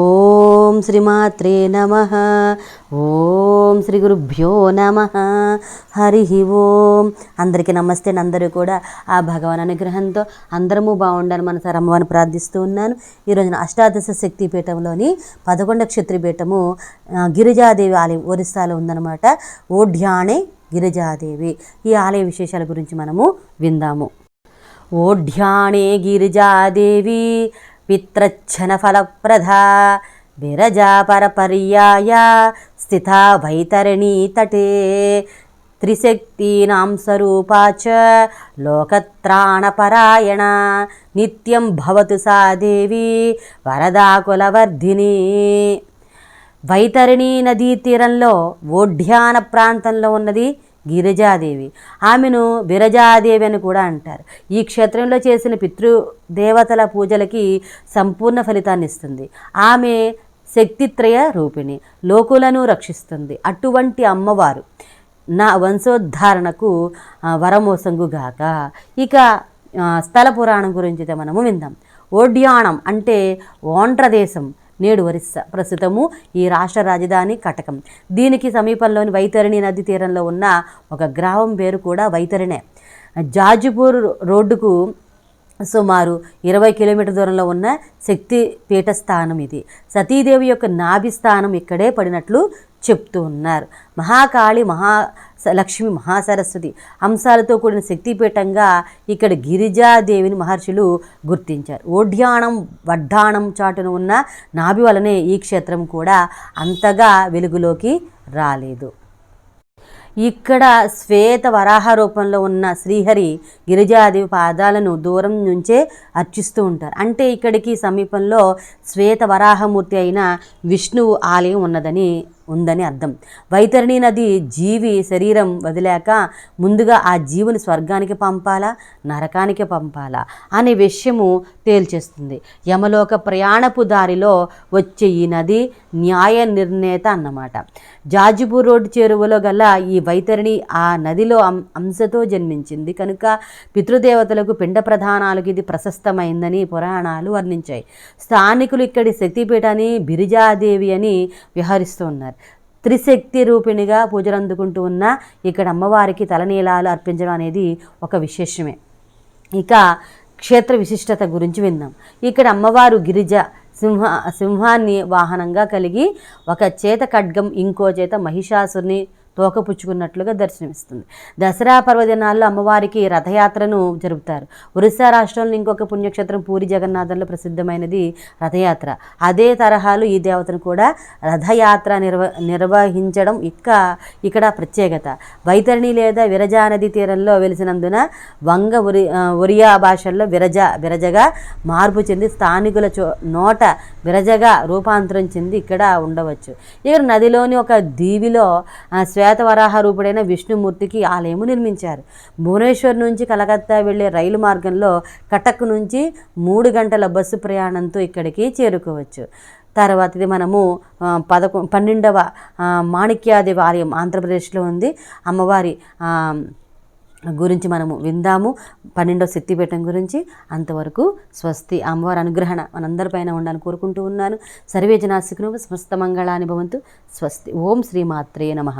ఓం శ్రీమాత్రే నమ. ఓం శ్రీ గురుభ్యో నమ. హరి ఓం. అందరికీ నమస్తే అందరూ కూడా ఆ భగవాన్ అనుగ్రహంతో అందరము బాగుండాలని మన సరమ్మని ప్రార్థిస్తూ ఉన్నాను. ఈరోజున అష్టాదశ శక్తి పీఠంలోని పదకొండ క్షత్రిపీఠము గిరిజాదేవి ఆలయం ఒరిస్సాలో ఉందన్నమాట. ఓఢ్యాణే గిరిజాదేవి. ఈ ఆలయ విశేషాల గురించి మనము విందాము. ఓఢ్యాణే గిరిజాదేవి. పిత్రచ్ఛన ఫలప్రదా విరజాపరపర్యాయ స్థితా వైతరణీ తటే. త్రిశక్తీనాం స్వరూపాచ లోకత్రాణపరాయణ. నిత్యం భవతు సా దేవి వరదాకులవర్ధిని. వైతరిణి నదీ తీరంలో ఓఢ్యాన ప్రాంతంలో ఉన్నది గిరిజాదేవి. ఆమెను విరజాదేవి అని కూడా అంటారు. ఈ క్షేత్రంలో చేసిన పితృదేవతల పూజలకి సంపూర్ణ ఫలితాన్ని ఇస్తుంది. ఆమె శక్తిత్రయ రూపిణి లోకులను రక్షిస్తుంది. అటువంటి అమ్మవారు నా వంశోద్ధారణకు వరమోసంగుగాక ఇక స్థల పురాణం గురించి మనము విందాం. ఓడ్యాణం అంటే ఓండ్రదేశం. నేడు ఒరిస్సా. ప్రస్తుతము ఈ రాష్ట్ర రాజధాని కటకం. దీనికి సమీపంలోని వైతరిణి నది తీరంలో ఉన్న ఒక గ్రామం పేరు కూడా వైతరిణే. జాజిపూర్ రోడ్డుకు సుమారు ఇరవై కిలోమీటర్ దూరంలో ఉన్న శక్తి పీఠ స్థానం ఇది. సతీదేవి యొక్క నాభి స్థానం ఇక్కడే పడినట్లు చెప్తూ ఉన్నారు. మహాకాళి మహా లక్ష్మి మహాసరస్వతి అంశాలతో కూడిన శక్తిపీఠంగా ఇక్కడ గిరిజాదేవిని మహర్షులు గుర్తించారు. ఓడ్యాణం వడ్డాణం చాటున ఉన్న నాభి వలనే ఈ క్షేత్రం కూడా అంతగా వెలుగులోకి రాలేదు. ఇక్కడ శ్వేత వరాహ రూపంలో ఉన్న శ్రీహరి గిరిజాదేవి పాదాలను దూరం నుంచే అర్చిస్తూ ఉంటారు. అంటే ఇక్కడికి సమీపంలో శ్వేత వరాహమూర్తి అయిన విష్ణువు ఆలయం ఉన్నదని ఉందని అర్థం. వైతరణి నది జీవి శరీరం వదిలాక ముందుగా ఆ జీవుని స్వర్గానికి పంపాలా? నరకానికి పంపాలా? అనే విషయము తేల్చేస్తుంది. యమలోక ప్రయాణపు దారిలో వచ్చే ఈ నది న్యాయ నిర్ణేత అన్నమాట. జాజిపూర్ రోడ్డు చేరువలో గల ఈ వైతరిణి ఆ నదిలో అంశతో జన్మించింది. కనుక పితృదేవతలకు పిండ ప్రధానాలకు ఇది ప్రశస్తమైందని పురాణాలు వర్ణించాయి. స్థానికులు ఇక్కడి శక్తిపీఠాన్ని బిరిజాదేవి అని వ్యవహరిస్తూ ఉన్నారు. త్రిశక్తి రూపిణిగా పూజలు అందుకుంటూ ఉన్న ఇక్కడ అమ్మవారికి తలనీలాలు అర్పించడం అనేది ఒక విశేషమే. ఇక క్షేత్ర విశిష్టత గురించి విందాం. ఇక్కడ అమ్మవారు గిరిజ సింహ సింహాన్ని వాహనంగా కలిగి ఒక చేత ఖడ్గం ఇంకో చేత మహిషాసుని తోకపుచ్చుకున్నట్లుగా దర్శనమిస్తుంది. దసరా పర్వదినాల్లో అమ్మవారికి రథయాత్రను జరుపుతారు. ఒరిస్సా రాష్ట్రంలో ఇంకొక పుణ్యక్షేత్రం పూరి జగన్నాథంలో ప్రసిద్ధమైనది రథయాత్ర. అదే తరహాలో ఈ దేవతను కూడా రథయాత్ర నిర్వ నిర్వహించడం ఇక్క ఇక్కడ ప్రత్యేకత. వైతరిణి లేదా విరజా నది తీరంలో వెలిసినందున వంగ ఒరి ఒరియా భాషల్లో విరజ విరజగా మార్పు చెంది స్థానికుల చో నోట విరజగా రూపాంతరం చెంది ఇక్కడ ఉండవచ్చు. ఇక్కడ నదిలోని ఒక దీవిలో శ్వే శ్వేతవరాహ రూపుడైన విష్ణుమూర్తికి ఆలయము నిర్మించారు. భువనేశ్వర్ నుంచి కలకత్తా వెళ్ళే రైలు మార్గంలో కటక్ నుంచి మూడు గంటల బస్సు ప్రయాణంతో ఇక్కడికి చేరుకోవచ్చు. తర్వాత ఇది మనము పదకొ పన్నెండవ మాణిక్యాదివార్యం మాణిక్యాదేవి ఆలయం ఆంధ్రప్రదేశ్లో ఉంది. అమ్మవారి గురించి మనము విందాము. పన్నెండవ శక్తిపీఠం గురించి అంతవరకు స్వస్తి అమ్మవారి అనుగ్రహణ మనందరిపైన ఉండాలని కోరుకుంటూ ఉన్నాను. సర్వే జనాశికును స్వస్థ మంగళాని భవంతు. స్వస్తి. ఓం శ్రీమాత్రే నమః.